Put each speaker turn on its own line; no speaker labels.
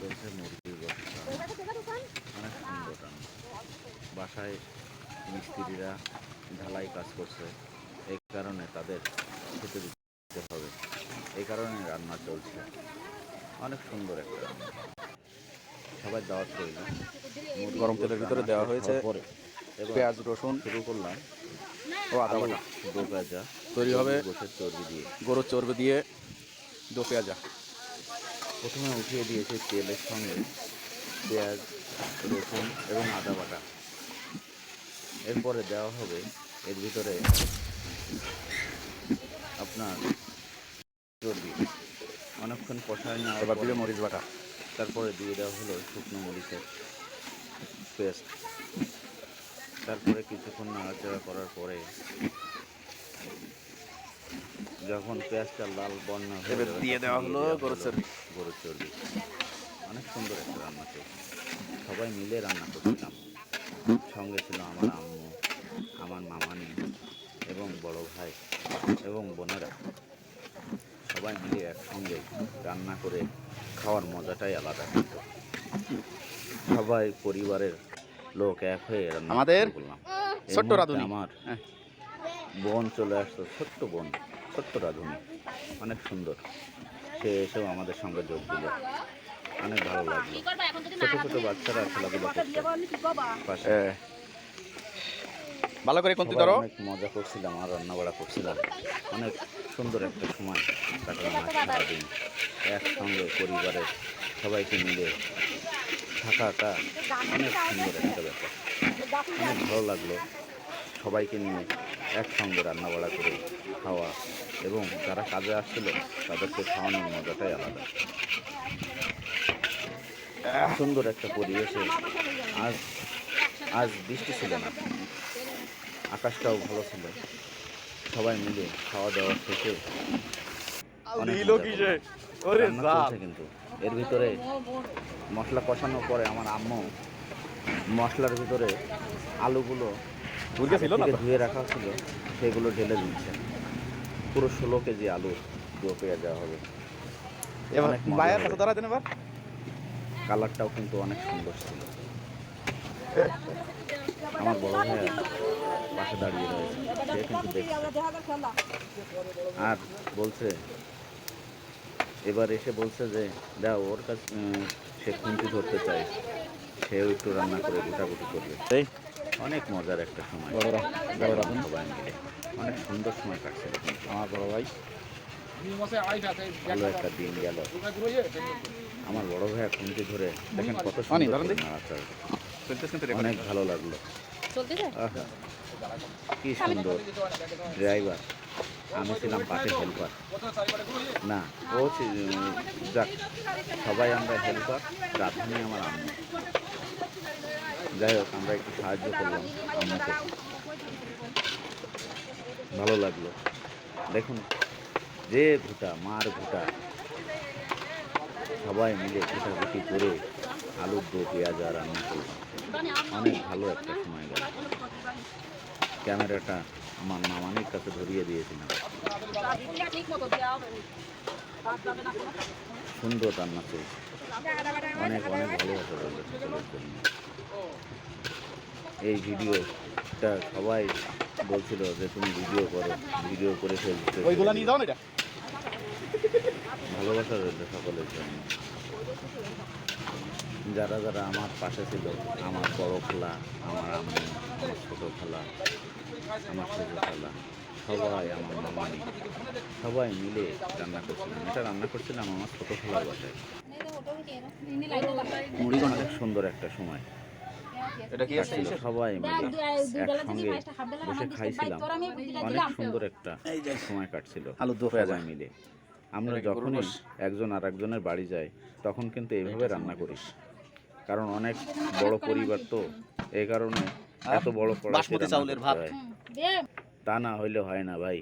চলছে মুরগির ব্যবসা অনেক সুন্দর রান্না বাসায় মিস্ত্রিরা ঢালাই কাজ করছে। এই কারণে তাদের খেতে দিতে হবে। এই কারণে রান্না চলছে। অনেক সুন্দর একটা সবাই দাওয়াত মুরগির
গরম তেলের ভিতরে দেওয়া হয়েছে পেঁয়াজ রসুন।
শুরু করলাম।
ও আদা বাটা।
দো পেঁয়াজা
তৈরি হবে
গোছের চর্বি দিয়ে।
গরুর চর্বি দিয়ে দো পেঁয়াজা।
প্রথমে উঠিয়ে দিয়েছে তেলের সঙ্গে পেঁয়াজ রসুন এবং আদা বাটা। এরপরে দেওয়া হবে এর ভিতরে আপনার চর্বি। অনেকক্ষণ কষায় না
এবার দিবে মরিচ বাটা।
তারপরে দিয়ে দেওয়া হলো শুকনো মরিচের পেস্ট। তারপরে কিছুক্ষণ নাড়াচাড়া করার পরে যখন পেঁয়াজটা লাল বর্ণ
এবার দিয়ে দেওয়া হলো গরুর চর্বি।
গরুর চর্বি। অনেক সুন্দর একটা রান্না চলছে সবাই মিলে রান্না করছিলাম। সঙ্গে ছিল আমার আম্মু আমার মামানি এবং বড় ভাই এবং বোনেরা। সবাই মিলে একসঙ্গে রান্না করে খাওয়ার মজাটাই আলাদা কিন্তু। সবাই পরিবারের লোক এক হয়ে রান্না
আমাদের ছোট্ট রাঁধুনি।
আমার
হ্যাঁ।
বোন চলে আসতো ছোট্ট বোন। ছোট্ট রাঁধুনি। অনেক সুন্দর। সে এসেও আমাদের সঙ্গে যোগ দিল। অনেক ভালো লাগল। ছোট ছোট বাচ্চারা খেলাধুলা করছে। পাশে।
ভালো করে কোনটি ধরো।
অনেক মজা করছিলাম আর রান্না বাড়া করছিলাম। অনেক সুন্দর একটা সময় কাটালাম সারাদিন একসঙ্গে পরিবারের সবাইকে মিলে থাকাটা অনেক সুন্দর একটা ব্যাপার। অনেক ভালো লাগল। সবাইকে নিয়ে একসঙ্গে রান্না বাড়া করে খাওয়া এবং যারা কাজে আসছিল তাদেরকে খাওয়ানোর মজাটাই আলাদা। সুন্দর একটা পরিবেশে আজ আজ বৃষ্টি ছিল না। আকাশটাও ভালো ছিল। সবাই মিলে খাওয়া দাওয়া শেষে কিন্তু। এর ভিতরে মশলা কষানোর পরে আমার আম্মু মশলার ভিতরে আলুগুলো ধুয়ে রাখা ছিল সেগুলো ঢেলে দিচ্ছে। পুরো ষোলো কেজি আলু পেঁয়াজ দেওয়া হবে।
এবার
মজা
কাছে ধরা দেন এবার?
কালারটাও কিন্তু অনেক সুন্দর ছিল। আমার বড় ভাইয়া পাশে দাঁড়িয়ে রয়েছে। সে কিন্তু দেখছে। আর বলছে এবার এসে বলছে যে দা ওর কাছে সে খুন্তি ধরতে চায়। সেও একটু রান্না করে গুটাগুটি করবে।
এই
অনেক মজার একটা সময়।
বড়রা বড়রা
সবাই মিলে অনেক সুন্দর সময় কাটছে।
আমার বড় ভাই।
ভালো একটা দিন গেল। আমার বড় ভাইয়া খুন্তি ধরে দেখেন কত সুন্দর অনেক ভালো লাগল। আহা, কি সুন্দর। ড্রাইভার। আমি ছিলাম পাশে হেল্পার না ও যাক সবাই আমরা হেল্পার রাধুনি আমার আম্মু। যাই হোক, আমরা একটু সাহায্য করলাম আম্মুকে ভালো লাগল। দেখুন, যে ভুটা, মার ভুটা, সবাই মিলে ভুটাভুটি করে আলুর দো, পেঁয়াজ আর রান্না করলাম অনেক ভালো একটা সময় গেল। ক্যামেরাটা আমার মামানির কাছে ধরিয়ে দিয়েছিলাম। সুন্দর রান্না চলছে। অনেক অনেক ভালোবাসা এই ভিডিওটা সবাই বলছিল যে তুমি ভিডিও করো ভিডিও করে ফেসবুকে
ওইগুলা নিয়ে যাও না এটা?
ভালোবাসা রইল সকলের জন্য। যারা যারা আমার পাশে ছিল আমার বড় খেলা আমার আম্মু আমার ছোটো খেলা আমার ছোটো খেলা সবাই আমার মামানি সবাই মিলে রান্না করছিলাম। এটা রান্না করছিলাম আমার ছোটো খালার বাসায়। অনেক সুন্দর একটা সময়।
এটা কি আছে
সবাই মিলে একসঙ্গে বসে খাইছিলাম। অনেক সুন্দর একটা সময় কাটছিল।
আলু দো
সবাই মিলে। আমরা যখনই একজন আর একজনের বাড়ি যাই তখন কিন্তু এইভাবে রান্না করিস। কারণ অনেক বড় পরিবার তো। এই কারণে এত বড়
বাসমতি চাউলের ভাত।
হয়। তা না হইলে হয় না ভাই।